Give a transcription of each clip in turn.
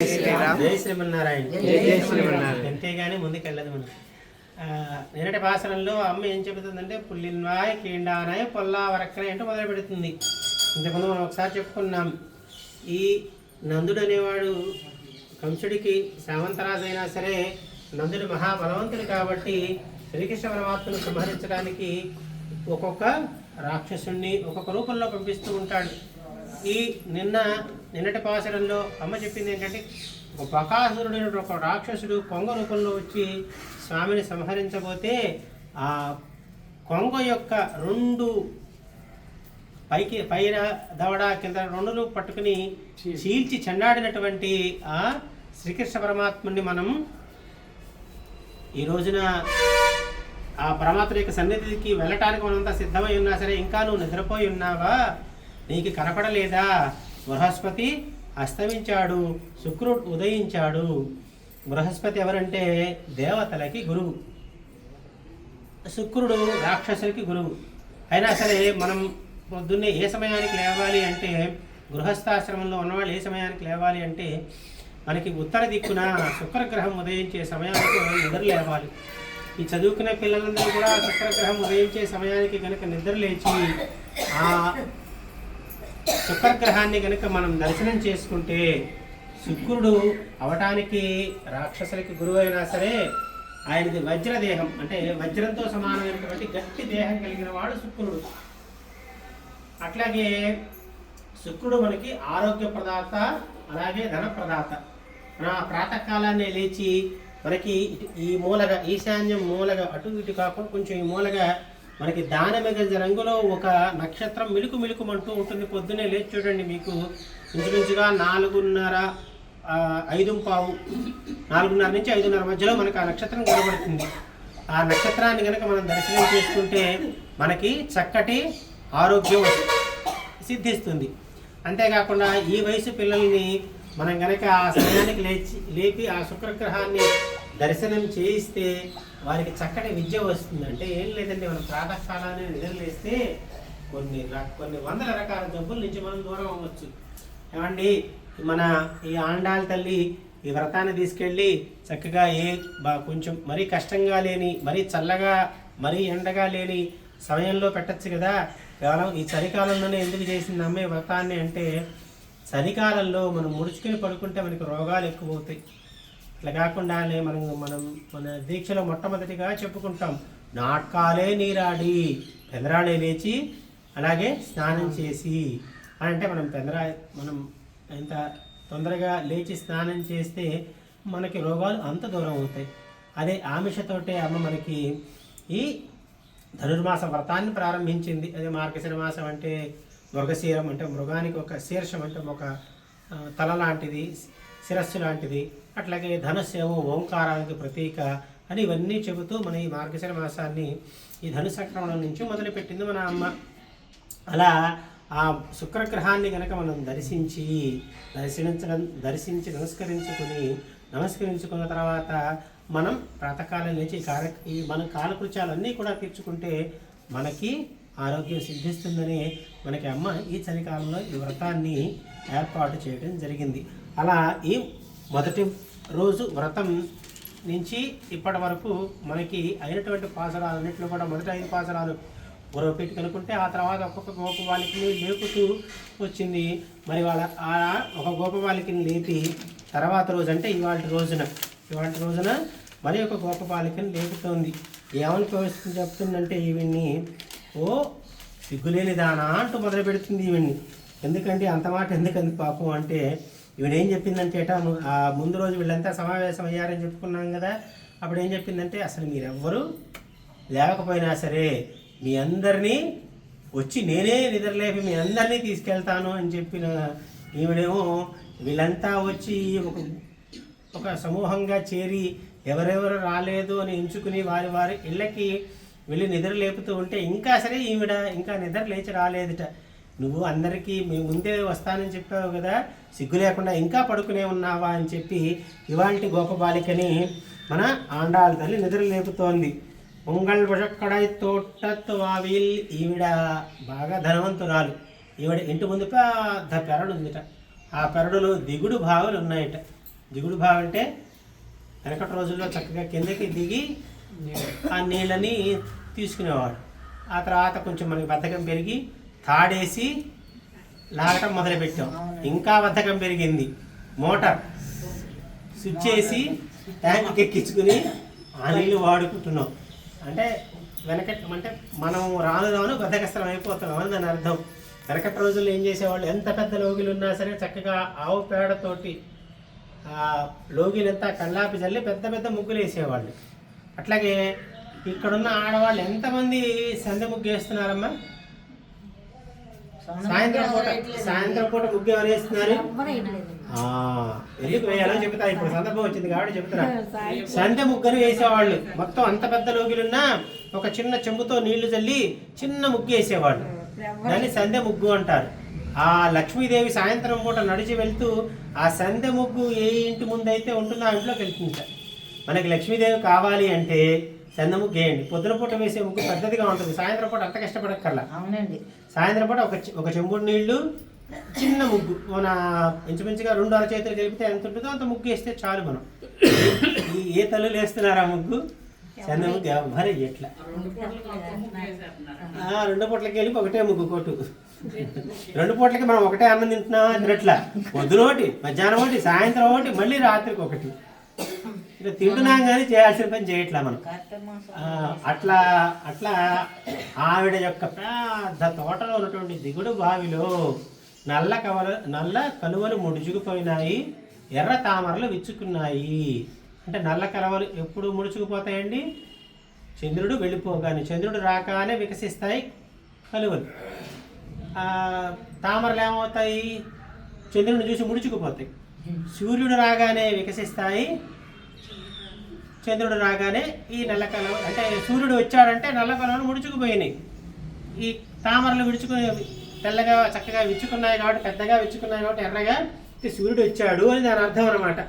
జై శ్రీమన్నారాయణ అంతేగాని ముందుకెళ్ళదు మనం. నిన్నటి భాషణంలో అమ్మ ఏం చెబుతుందంటే పుల్లిన్వాయ్ కీండానాయ్ పొల్లా వరక్కనే అంటూ మొదలు పెడుతుంది. ఇంతకుముందు మనం ఒకసారి చెప్పుకున్నాం ఈ నందుడు అనేవాడు కంసుడికి సామంతరాజు అయినా సరే నందుడు మహాబలవంతుడు కాబట్టి శ్రీకృష్ణ పరమాత్మను సంహరించడానికి ఒక్కొక్క రాక్షసుణ్ణి ఒక్కొక్క రూపంలో పంపిస్తూ ఉంటాడు. ఈ నిన్న నిన్నటి పాసరంలో అమ్మ చెప్పింది ఏంటంటే ఒక బకాసురుడైన ఒక రాక్షసుడు కొంగ రూపంలో వచ్చి స్వామిని సంహరించబోతే ఆ కొంగ యొక్క రెండు పైకి పైన దవడ కింద రెండులు పట్టుకుని చీల్చి చెండాడినటువంటి ఆ శ్రీకృష్ణ పరమాత్ముని మనం ఈ రోజున ఆ పరమాత్మ యొక్క సన్నిధికి వెళ్ళటానికి మనంతా సిద్ధమై ఉన్నా సరే ఇంకా నువ్వు నిద్రపోయి ఉన్నావా? నీకు కనపడలేదా? బృహస్పతి అస్తమించాడు శుక్రుడు ఉదయించాడు. బృహస్పతి ఎవరంటే దేవతలకి గురువు. శుక్రుడు రాక్షసులకి గురువు. అయినా సరే మనం పొద్దున్నే ఏ సమయానికి లేవాలి అంటే గృహస్థాశ్రమంలో ఉన్నవాళ్ళు ఏ సమయానికి లేవాలి అంటే మనకి ఉత్తర దిక్కున శుక్రగ్రహం ఉదయించే సమయానికి మనం నిద్ర లేవాలి. ఈ చదువుకునే పిల్లలందరూ కూడా శుక్రగ్రహం ఉదయించే సమయానికి కనుక నిద్ర లేచి ఆ శుక్రగ్రహాన్ని కనుక మనం దర్శనం చేసుకుంటే శుక్రుడు అవటానికి రాక్షసులకి గురువు అయినా సరే ఆయనది వజ్రదేహం అంటే వజ్రంతో సమానమైనటువంటి గట్టి దేహం కలిగిన వాడు శుక్రుడు. అట్లాగే శుక్రుడు మనకి ఆరోగ్య ప్రదాత అలాగే ధన ప్రదాత. మన ప్రాతకాలాన్ని లేచి మనకి ఈ మూలగా ఈశాన్యం మూలగా అటు ఇటు కాకుండా కొంచెం ఈ మూలగా మనకి దానమిగజ రంగులో ఒక నక్షత్రం మిలుకు మిలుకుమంటూ ఉంటుంది. పొద్దున్నే లేచి చూడండి మీకు. ఇంచుమించుగా నాలుగున్నర ఐదు పావు నాలుగున్నర నుంచి ఐదున్నర మధ్యలో మనకు ఆ నక్షత్రం కనబడుతుంది. ఆ నక్షత్రాన్ని కనుక మనం దర్శనం చేసుకుంటే మనకి చక్కటి ఆరోగ్యం సిద్ధిస్తుంది. అంతేకాకుండా ఈ వయసు పిల్లల్ని మనం కనుక ఆ సమయానికి లేచి లేపి ఆ శుక్రగ్రహాన్ని దర్శనం చేయిస్తే వారికి చక్కటి విద్య వస్తుందంటే ఏం లేదండి మనం ప్రాతకాలాన్ని నిద్రలేస్తే కొన్ని కొన్ని వందల రకాల జబ్బుల నుంచి మనం దూరం అవ్వచ్చు. ఏమండి మన ఈ ఆండాల తల్లి ఈ వ్రతాన్ని తీసుకెళ్ళి చక్కగా ఏ బా కొంచెం మరీ కష్టంగా లేని మరీ చల్లగా మరీ ఎండగా లేని సమయంలో పెట్టచ్చు కదా? కేవలం ఈ చలికాలంలోనే ఎందుకు చేసింది అమ్మే వ్రతాన్ని అంటే చలికాలంలో మనం ముడుచుకుని పడుకుంటే మనకి రోగాలు ఎక్కువ అవుతాయి ఇట్లా కాకుండానే మనం మనం మన దీక్షలో మొట్టమొదటిగా చెప్పుకుంటాం నాటకాలే నీరాడి పెందరాడే లేచి అలాగే స్నానం చేసి అని అంటే మనం పెందరా మనం ఎంత తొందరగా లేచి స్నానం చేస్తే మనకి రోగాలు అంత దూరం అవుతాయి. అదే ఆమిషతోటే అమ్మ మనకి ఈ ధనుర్మాస వ్రతాన్ని ప్రారంభించింది. అదే మార్గశిర మాసం అంటే మృగశీరం అంటే మృగానికి ఒక శీర్షం అంటే ఒక తల లాంటిది. శిరస్సు లాంటిది. అట్లాగే ధనుస్సు ఏమో ఓంకారానికి ప్రతీక అని ఇవన్నీ చెబుతూ మన ఈ మార్గశిర మాసాన్ని ఈ ధను సంక్రమణం నుంచి మొదలుపెట్టింది మన అమ్మ. అలా ఆ శుక్రగ్రహాన్ని కనుక మనం దర్శించి దర్శించడం దర్శించి నమస్కరించుకుని నమస్కరించుకున్న తర్వాత మనం ప్రాతకాలం లేచి ఈ కార్య ఈ మన కాలకృత్యాలన్నీ కూడా తీర్చుకుంటే మనకి ఆరోగ్యం సిద్ధిస్తుందని మనకి అమ్మ ఈ చలికాలంలో ఈ వ్రతాన్ని ఏర్పాటు చేయడం జరిగింది. అలా ఈ మొదటి రోజు వ్రతం నుంచి ఇప్పటి వరకు మనకి అయినటువంటి పాసరాలన్నింటిలో కూడా మొదటి ఐదు పాసరాలు గురవ పెట్టి కనుక్కుంటే ఆ తర్వాత ఒక్కొక్క గోపబాలికని లేపుతూ వచ్చింది. మరి వాళ్ళ ఆ ఒక గోపబాలికని లేపి తర్వాత రోజు అంటే ఇవాళ రోజున ఇవాళ రోజున మరి ఒక గోపబాలికని లేపుతోంది. ఏమని ప్రవేశించి చెప్తుందంటే ఈవిడ్ని ఓ సిగ్గులేని దానా అంటూ మొదలు పెడుతుంది ఈవిడ్ని. ఎందుకంటే అంత మాట ఎందుకంది పాపం అంటే ఈవిడ ఏం చెప్పిందంటే ఏటా ఆ ముందు రోజు వీళ్ళంతా సమావేశం అయ్యారని చెప్పుకున్నాం కదా అప్పుడు ఏం చెప్పిందంటే అసలు మీరెవ్వరూ లేకపోయినా సరే మీ అందరినీ వచ్చి నేనే నిద్రలేపి మీ అందరినీ తీసుకెళ్తాను అని చెప్పిన ఈవిడేమో వీళ్ళంతా వచ్చి ఒక ఒక సమూహంగా చేరి ఎవరెవరు రాలేదు అని ఎంచుకుని వారి వారి ఇళ్ళకి వెళ్ళి నిద్ర లేపుతూ ఉంటే ఇంకా సరే ఈవిడ ఇంకా నిద్ర లేచి రాలేదుట. నువ్వు అందరికీ మీ ముందే వస్తానని చెప్పావు కదా సిగ్గు లేకుండా ఇంకా పడుకునే ఉన్నావా అని చెప్పి ఇవాంటి గోపబాలికని మన ఆండాల తల్లి నిద్ర లేపుతోంది పొంగల్ బుషక్కడై తోటత్ వావిల్ ఈవిడ బాగా ధనవంతురాలు. ఈవిడ ఇంటి ముందు పెద్ద పెరడు ఉందిట ఆ పెరడులో దిగుడు భావాలు ఉన్నాయట. దిగుడు భావం అంటే వెనకటి రోజుల్లో చక్కగా కిందకి దిగి ఆ నీళ్ళని తీసుకునేవాడు ఆ తర్వాత కొంచెం మనకి బద్ధకం పెరిగి తాడేసి లాగటం మొదలుపెట్టాం. ఇంకా బద్ధకం పెరిగింది. మోటార్ స్విచ్ చేసి ట్యాంక్ ఎక్కించుకుని ఆ నీళ్ళు వాడుకుంటున్నాం. అంటే వెనక అంటే మనం రాను రాను బద్దకస్తరం అయిపోతున్నాం అని దాని అర్థం. వెనకటి రోజుల్లో ఏం చేసేవాళ్ళు? ఎంత పెద్ద లోగిలు ఉన్నా సరే చక్కగా ఆవు పేడతోటి లోగిలు లోగిలంతా కళ్ళాపి చల్లి పెద్ద పెద్ద ముగ్గులు వేసేవాళ్ళు. అట్లాగే ఇక్కడున్న ఆడవాళ్ళు ఎంతమంది సందె ముగ్గు వేస్తున్నారమ్మా? సాయంత్రం పూట సాయంత్రం పూట ముగ్గు ఎవరు వేస్తున్నారు? ఎందుకు వేయాలో చెబుతా ఇప్పుడు సందర్భం వచ్చింది కాబట్టి చెబుతున్నా సంధ్య ముగ్గురు వేసేవాళ్ళు. మొత్తం అంత పెద్ద లోగిలున్నా ఒక చిన్న చెంబుతో నీళ్ళు చల్లి చిన్న ముగ్గు వేసేవాళ్ళు. దాన్ని సంధ్య ముగ్గు అంటారు. ఆ లక్ష్మీదేవి సాయంత్రం పూట నడిచి వెళ్తూ ఆ సంధ్య ముగ్గు ఏ ఇంటి ముందు అయితే ఉంటుందో ఆ ఇంట్లోకి వెళ్తుంది మనకి లక్ష్మీదేవి కావాలి అంటే ముగ్గు వేయండి పొద్దున పూట వేసే ముగ్గు పెద్దదిగా ఉంటుంది. సాయంత్రం పూట అంత కష్టపడక్కర్లా. అవునండి. సాయంత్రం పూట ఒక ఒక చెంబుడు నీళ్ళు చిన్న ముగ్గు. మన ఇంచుమించుగా రెండు అర చేతులు కలిపితే ఎంత ఉంటుందో అంత ముగ్గు వేస్తే చాలు మనం. ఈ ఏ తల్లులు వేస్తున్నారు ఆ ముగ్గు? చంద ముగ్గు ఎవరు ఎట్లా? రెండు పూట్లకి వెళ్ళి ఒకటే ముగ్గు కొట్టు. రెండు పూట్లకి మనం ఒకటే అన్నం తింటున్నాం తినట్లా పొద్దున ఒకటి మధ్యాహ్నం ఒకటి సాయంత్రం ఒకటి మళ్ళీ రాత్రికి ఒకటి. ఇట్లా తింటున్నాం కానీ చేయాల్సిన పని చేయట్లా మనం. అట్లా అట్లా ఆవిడ యొక్క పెద్ద తోటలో ఉన్నటువంటి దిగుడు బావిలో నల్ల కవల నల్ల కలువలు ముడుచుకుపోయినాయి ఎర్ర తామరలు విచ్చుకున్నాయి. అంటే నల్ల కలవలు ఎప్పుడు ముడుచుకుపోతాయండి? చంద్రుడు వెళ్ళిపోగానే చంద్రుడు రాగానే వికసిస్తాయి కలువలు తామరలు ఏమవుతాయి? చంద్రుడిని చూసి ముడుచుకుపోతాయి. సూర్యుడు రాగానే వికసిస్తాయి చంద్రుడు రాగానే ఈ నల్లకలవ అంటే సూర్యుడు వచ్చాడంటే నల్ల ముడుచుకుపోయినాయి. ఈ తామరలు విడుచుకుని తెల్లగా చక్కగా విచ్చుకున్నాయి కాబట్టి పెద్దగా విచ్చుకున్నాయి కాబట్టి ఎర్రగా సూర్యుడు వచ్చాడు అని దాని అర్థం అనమాట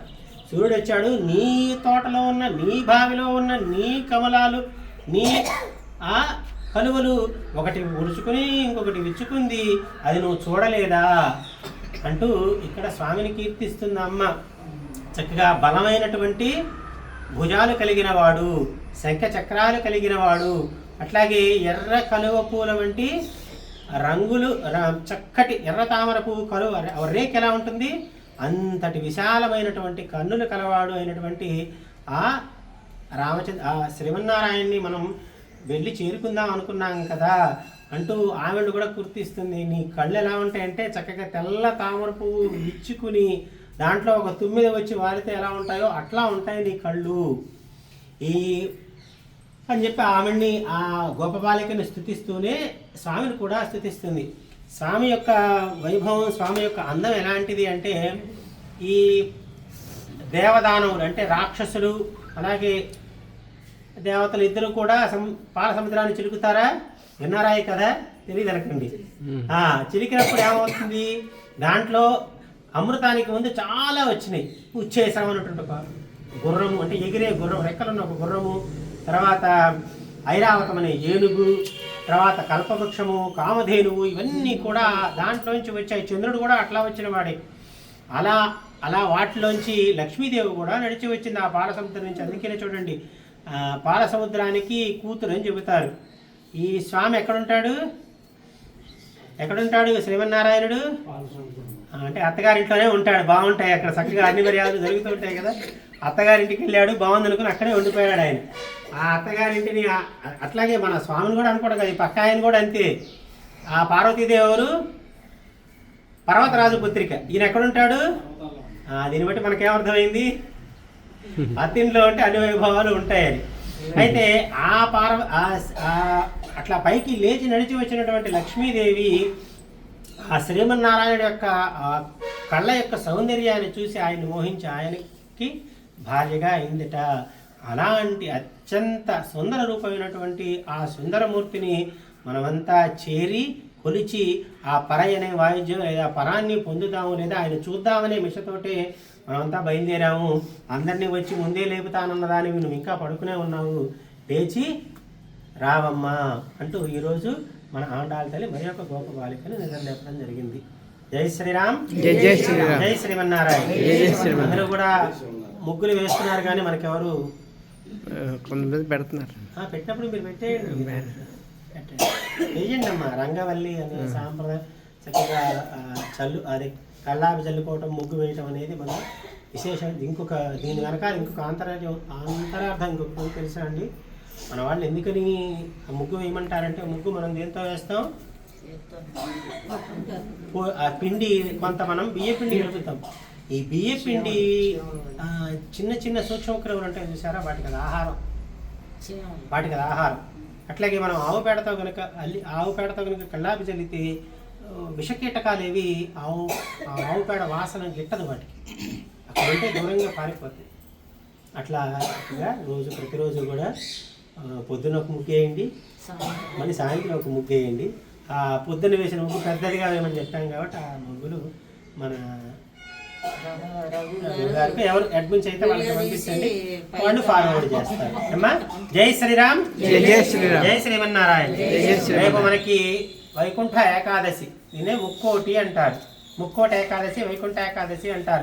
సూర్యుడు వచ్చాడు నీ తోటలో ఉన్న నీ బావిలో ఉన్న నీ కమలాలు నీ ఆ కలువలు ఒకటి ముడుచుకుని ఇంకొకటి విచ్చుకుంది అది నువ్వు చూడలేదా? అంటూ ఇక్కడ స్వామిని కీర్తిస్తుంది అమ్మ. చక్కగా బలమైనటువంటి భుజాలు కలిగినవాడు శంఖ చక్రాలు కలిగినవాడు అట్లాగే ఎర్ర కలువ పూల వంటి రంగులు చక్కటి ఎర్ర తామర పువ్వు కలువ రే- రేక్ ఎలా ఉంటుంది? అంతటి విశాలమైనటువంటి కన్నులు కలవాడు అయినటువంటి ఆ రామచంద్ర ఆ శ్రీమన్నారాయణ్ణి మనం వెళ్ళి చేరుకుందాం అనుకున్నాం కదా అంటూ ఆవిడ కూడా గుర్తిస్తుంది నీ కళ్ళు ఎలా ఉంటాయంటే చక్కగా తెల్ల తామర పువ్వు ఇచ్చుకుని దాంట్లో ఒక తుమ్మిద వచ్చి వారితే ఎలా ఉంటాయో అట్లా ఉంటాయి నీ కళ్ళు. ఈ అని చెప్పి ఆవిడ్ని ఆ గోపబాలికని స్థుతిస్తూనే స్వామిని కూడా స్థుతిస్తుంది. స్వామి యొక్క వైభవం స్వామి యొక్క అందం ఎలాంటిది అంటే ఈ దేవదానవులు అంటే రాక్షసులు అలాగే దేవతలు ఇద్దరు కూడా సము పాల సముద్రాన్ని చిలుకుతారా? విన్నారా ఈ కదా తెలియదు అనకండి. ఆ, చిలికినప్పుడు ఏమవుతుంది? దాంట్లో అమృతానికి ముందు చాలా వచ్చినాయి. ఉచ్చేసం అన్నటువంటి ఒక గుర్రము అంటే ఎగిరే గుర్రం రెక్కలున్న ఒక గుర్రము తర్వాత ఐరావతం అనే ఏనుగు తర్వాత కల్పవృక్షము కామధేనువు ఇవన్నీ కూడా దాంట్లోంచి వచ్చాయి. చంద్రుడు కూడా అట్లా వచ్చిన వాడే అలా అలా వాటిలోంచి లక్ష్మీదేవి కూడా నడిచి వచ్చింది ఆ పాలసముద్రం నుంచి. అందుకనే చూడండి పాలసముద్రానికి కూతురు అని చెబుతారు. ఈ స్వామి ఎక్కడుంటాడు? ఎక్కడుంటాడు శ్రీమన్నారాయణుడు? అంటే అత్తగారింట్లోనే ఉంటాడు. బాగుంటాయి అక్కడ చక్కగా అన్ని మర్యాదలు జరుగుతూ ఉంటాయి కదా. అత్తగారింటికి వెళ్ళాడు బాగుంది అనుకుని అక్కడే ఉండిపోయాడు ఆయన. ఆ అత్తగారింటిని అట్లాగే మన స్వామిని కూడా అనుకోడు కదా ఈ పక్క ఆయన కూడా అంతే. ఆ పార్వతీదేవి ఎవరు పర్వతరాజు పుత్రిక. ఈయన ఎక్కడుంటాడు? దీన్ని బట్టి మనకేమర్థమైంది? అత్తింట్లో ఉంటే అన్ని వైభవాలు ఉంటాయని. అయితే ఆ పార్వ అట్లా పైకి లేచి నడిచి వచ్చినటువంటి లక్ష్మీదేవి ఆ శ్రీమన్నారాయణ యొక్క ఆ కళ్ళ యొక్క సౌందర్యాన్ని చూసి ఆయన మోహించి ఆయనకి భార్యగా అయిందిట. అలాంటి అత్యంత సుందర రూపమైనటువంటి ఆ సుందరమూర్తిని మనమంతా చేరి కొలిచి ఆ పరై అనే వాయిద్యం లేదా పరాన్ని పొందుతాము లేదా ఆయన చూద్దామనే మిషతోటే మనమంతా బయలుదేరాము. అందరినీ వచ్చి ముందే లేపుతానన్నదాని నువ్వు ఇంకా పడుకునే ఉన్నావు. లేచి రావమ్మా అంటూ ఈరోజు మన ఆండాల తల్లి మరి యొక్క గోప బాలికని నిద్ర లేపడం జరిగింది. జై శ్రీరామ్. జై జై శ్రీరామ్. జై శ్రీమన్నారాయణ. జై జై శ్రీమన్నారాయణ. అందరూ కూడా ముగ్గులు వేస్తున్నారు కానీ మనకెవరు? కొంతమంది పెడుతున్నారు. ఆ, పెట్టినప్పుడు మీరు పెట్టేయండి. వేయండి అమ్మా రంగవల్లి అనే సాంప్రదాయం చక్కగా చల్లు అదే కళ్ళాపి చల్లుకోవటం ముగ్గు వేయటం అనేది మన విశేషం. ఇంకొక దీని వెనకాల ఇంకొక అంతరార్థం అంతరార్థం ఇంకొక తెలుసా అండి? మన వాళ్ళు ఎందుకని ఆ ముగ్గు వేయమంటారంటే ముగ్గు మనం దేంతో వేస్తాం? పో- ఆ పిండి కొంత మనం బియ్య పిండి కలుపుతాం. ఈ బియ్య పిండి చిన్న చిన్న సూక్ష్మక్రములు ఉంటాయి చూసారా? వాటికి అది ఆహారం. వాటికి అది ఆహారం. అట్లాగే మనం ఆవు పేడతో కనుక అల్లి ఆవు పేడతో కనుక కళ్ళాపి చల్లితే విషకీటకాలు ఏవి ఆవు ఆవు పేడ వాసన గిట్టదు వాటికి. అక్కడ ఉంటే దూరంగా పారిపోతాయి. అట్లా రోజు ప్రతిరోజు కూడా పొద్దున ఒక ముగ్గు వేయండి. మళ్ళీ సాయంత్రం ఒక ముగ్గు వేయండి. ఆ పొద్దున్న వేసిన ముగ్గు పెద్దదిగా వేయమని చెప్పాం కాబట్టి ఆ ముగ్గులు మన గారికి ఎవరు అడ్మిన్స్ అయితే వాళ్ళకి పంపించండి. వాళ్ళు ఫార్వర్డ్ చేస్తారు. అమ్మా జై శ్రీరామ్. జై జై శ్రీరామ్. జై శ్రీమన్నారాయణ. జై జై శ్రీరామ్. రేపు మనకి వైకుంఠ ఏకాదశి. దీనే ముక్కోటి అంటారు. ముక్కోటి ఏకాదశి వైకుంఠ ఏకాదశి అంటారు.